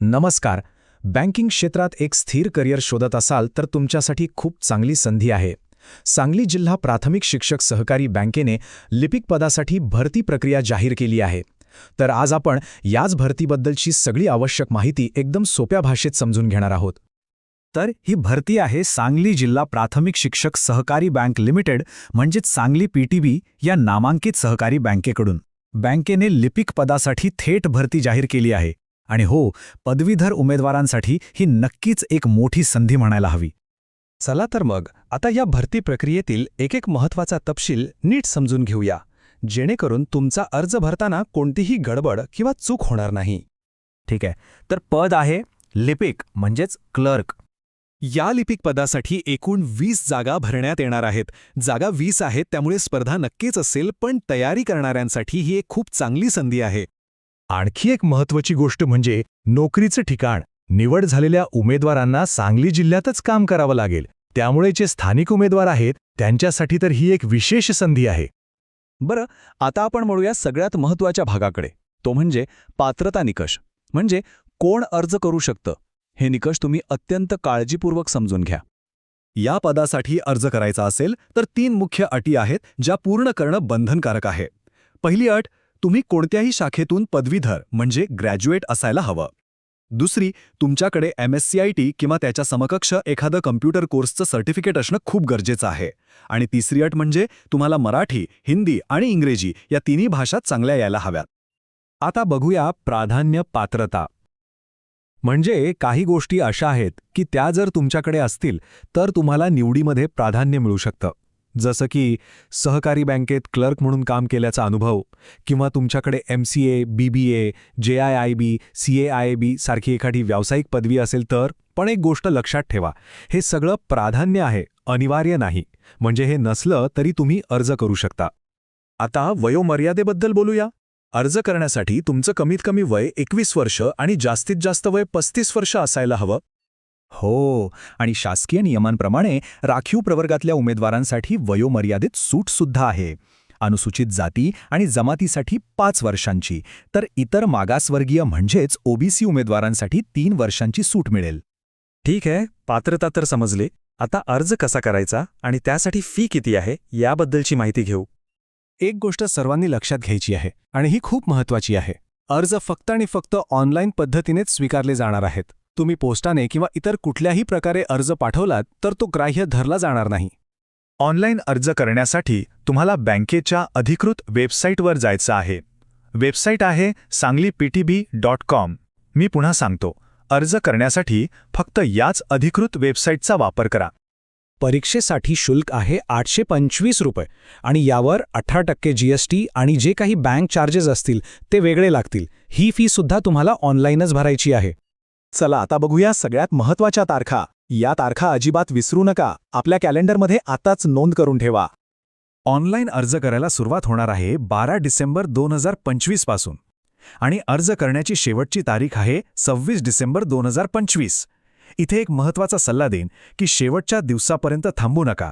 नमस्कार. बँकिंग क्षेत्रात एक स्थिर करिअर शोधत असाल तर तुमच्यासाठी खूप चांगली संधी आहे. सांगली जिल्हा प्राथमिक शिक्षक सहकारी बँकेने लिपिक पदासाठी भरती प्रक्रिया जाहीर केली आहे. तर आज आपण याच भरतीबद्दलची सगळी आवश्यक माहिती एकदम सोप्या भाषेत समजून घेणार आहोत. तर ही भरती आहे सांगली जिल्हा प्राथमिक शिक्षक सहकारी बँक लिमिटेड म्हणजेच सांगली पीटीबी या नामांकित सहकारी बँकेकडून. बँकेने लिपिक पदासाठी थेट भरती जाहीर केली आहे. आणि हो पदवीधर उमेदवारांसाठी ही नक्कीच एक मोठी संधी म्हणायला हवी. चला तर मग आता या भरती प्रक्रियेतील एक एक महत्त्वाचा तपशील नीट समजून घेऊया जेणेकरून तुमचा अर्ज भरताना कोणतीही गडबड किंवा चूक होणार नाही. ठीक आहे तर पद आहे लिपिक म्हणजेच क्लर्क. या लिपिक पदासाठी एकूण वीस जागा भरण्यात येणार आहेत. जागा वीस आहेत त्यामुळे स्पर्धा नक्कीच असेल पण तयारी करणाऱ्यांसाठी ही एक खूप चांगली संधी आहे. आणखी एक महत्त्वाची गोष्ट म्हणजे नोकरीचं ठिकाण. निवड झालेल्या उमेदवारांना सांगली जिल्ह्यातच काम करावं लागेल. त्यामुळे जे स्थानिक उमेदवार आहेत त्यांच्यासाठी तर ही एक विशेष संधी आहे. बरं आता आपण म्हणूया सगळ्यात महत्त्वाच्या भागाकडे. तो म्हणजे पात्रता निकष. म्हणजे कोण अर्ज करू शकतं? हे निकष तुम्ही अत्यंत काळजीपूर्वक समजून घ्या. या पदासाठी अर्ज करायचा असेल तर तीन मुख्य अटी आहेत ज्या पूर्ण करणं बंधनकारक आहे. पहिली अट तुम्ही कोणत्याही शाखेतून पदवीधर म्हणजे ग्रॅज्युएट असायला हवं. दुसरी तुमच्याकडे M S C I T किंवा त्याच्या समकक्ष एखादं कम्प्युटर कोर्सचं सर्टिफिकेट असणं खूप गरजेचं आहे. आणि तिसरी अट म्हणजे तुम्हाला मराठी हिंदी आणि इंग्रजी या तिन्ही भाषा चांगल्या यायला हव्यात. आता बघूया प्राधान्य पात्रता. म्हणजे काही गोष्टी अशा आहेत की त्या जर तुमच्याकडे असतील तर तुम्हाला निवडीमध्ये प्राधान्य मिळू शकतं. जसं की सहकारी बँकेत क्लर्क म्हणून काम केल्याचा अनुभव किंवा तुमच्याकडे M C A B B A J I I B C A I B सारखी एखादी व्यावसायिक पदवी असेल तर पण एक गोष्ट लक्षात ठेवा हे सगळं प्राधान्य आहे अनिवार्य नाही म्हणजे हे नसलं तरी तुम्ही अर्ज करू शकता. आता वयोमर्यादेबद्दल बोलूया. अर्ज करण्यासाठी तुमचं कमीत कमी वय एकवीस वर्ष आणि जास्तीत जास्त वय पस्तीस वर्ष असायला हवं. हो. आणि शासकीय नियमांप्रमाणे राखीव प्रवर्गातल्या उमेदवारांसाठी वयोमर्यादेत सूटसुद्धा आहे. अनुसूचित जाती आणि जमातीसाठी पाच वर्षांची. तर इतर मागासवर्गीय म्हणजेच ओबीसी उमेदवारांसाठी तीन वर्षांची सूट मिळेल. ठीक आहे. पात्रता तर समजले. आता अर्ज कसा करायचा आणि त्यासाठी फी किती आहे याबद्दलची माहिती घेऊ. एक गोष्ट सर्वांनी लक्षात घ्यायची आहे आणि ही खूप महत्त्वाची आहे. अर्ज फक्त आणि फक्त ऑनलाईन पद्धतीनेच स्वीकारले जाणार आहेत. तुम्ही पोस्टाने किंवा इतर कुठल्याही प्रकारे अर्ज पाठवलात तर तो ग्राह्य धरला जाणार नाही. ऑनलाईन अर्ज करण्यासाठी तुम्हाला बँकेच्या अधिकृत वेबसाईटवर जायचं आहे. वेबसाईट आहे सांगली पीटीबी डॉट कॉम. मी पुन्हा सांगतो अर्ज करण्यासाठी फक्त याच अधिकृत वेबसाईटचा वापर करा. परीक्षेसाठी शुल्क आहे आठशे पंचवीस रुपये आणि यावर अठरा टक्के जीएसटी आणि जे काही बँक चार्जेस असतील ते वेगळे लागतील. ही फी सुद्धा तुम्हाला ऑनलाईनच भरायची आहे. चला आता बघूया सगळ्यात महत्त्वाच्या तारखा. या तारखा अजिबात विसरू नका. आपल्या कॅलेंडरमध्ये आताच नोंद करून ठेवा. ऑनलाईन अर्ज करायला सुरुवात होणार आहे बारा डिसेंबर दोन हजार पंचवीसपासून. आणि अर्ज करण्याची शेवटची तारीख आहे सव्वीस डिसेंबर दोन हजार पंचवीस. इथे एक महत्त्वाचा सल्ला देईन की शेवटच्या दिवसापर्यंत थांबू नका.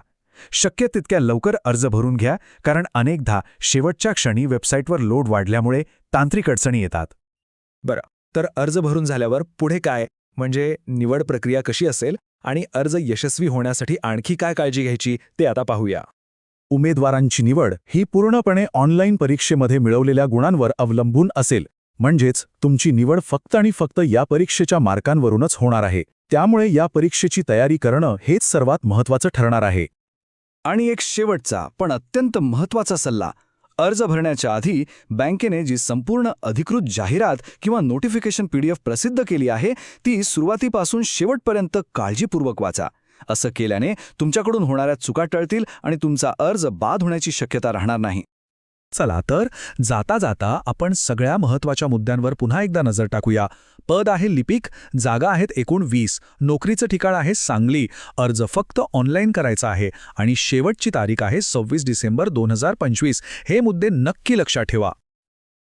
शक्य तितक्या लवकर अर्ज भरून घ्या कारण अनेकदा शेवटच्या क्षणी वेबसाईटवर लोड वाढल्यामुळे तांत्रिक अडचणी येतात. बरं. तर अर्ज भरून झाल्यावर पुढे काय? म्हणजे निवड प्रक्रिया कशी असेल? आणि अर्ज यशस्वी होण्यासाठी आणखी काय काळजी घ्यायची? ते आता पाहूया. उमेदवारांची निवड ही पूर्णपणे ऑनलाईन परीक्षेमध्ये मिळवलेल्या गुणांवर अवलंबून असेल. म्हणजेच तुमची निवड फक्त आणि फक्त या परीक्षेच्या मार्कांवरूनच होणार आहे. त्यामुळे या परीक्षेची तयारी करणं हेच सर्वात महत्त्वाचं ठरणार आहे. आणि एक शेवटचा पण अत्यंत महत्त्वाचा सल्ला अर्ज भरण्याच्या आधी बँकेने जी संपूर्ण अधिकृत जाहिरात किंवा नोटिफिकेशन पीडीएफ प्रसिद्ध केली आहे ती सुरुवातीपासून शेवटपर्यंत काळजीपूर्वक वाचा. असं केल्याने तुमच्याकडून होणाऱ्या चुका टळतील आणि तुमचा अर्ज बाद होण्याची शक्यता राहणार नाही. चला तर जाता जाता आपण सगळ्या महत्त्वाच्या मुद्द्यांवर पुन्हा एकदा नजर टाकूया. पद आहे लिपिक जागा आहेत एकूण वीस. नोकरीचं ठिकाण आहे सांगली. अर्ज फक्त ऑनलाईन करायचा आहे आणि शेवटची तारीख आहे सव्वीस डिसेंबर दोन हजार पंचवीस. हे मुद्दे नक्की लक्षात ठेवा.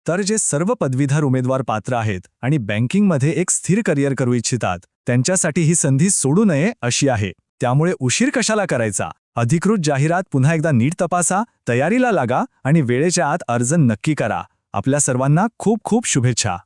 तर जे सर्व पदवीधर उमेदवार पात्र आहेत आणि बँकिंगमध्ये एक स्थिर करिअर करू इच्छितात त्यांच्यासाठी ही संधी सोडू नये अशी आहे. त्यामुळे उशीर कशाला करायचा? अधिकृत जाहिरात पुन्हा एकदा नीट तपासा तयारीला लागा आणि वेळेच्या आत अर्ज नक्की करा. आपल्या सर्वांना खूप खूप शुभेच्छा.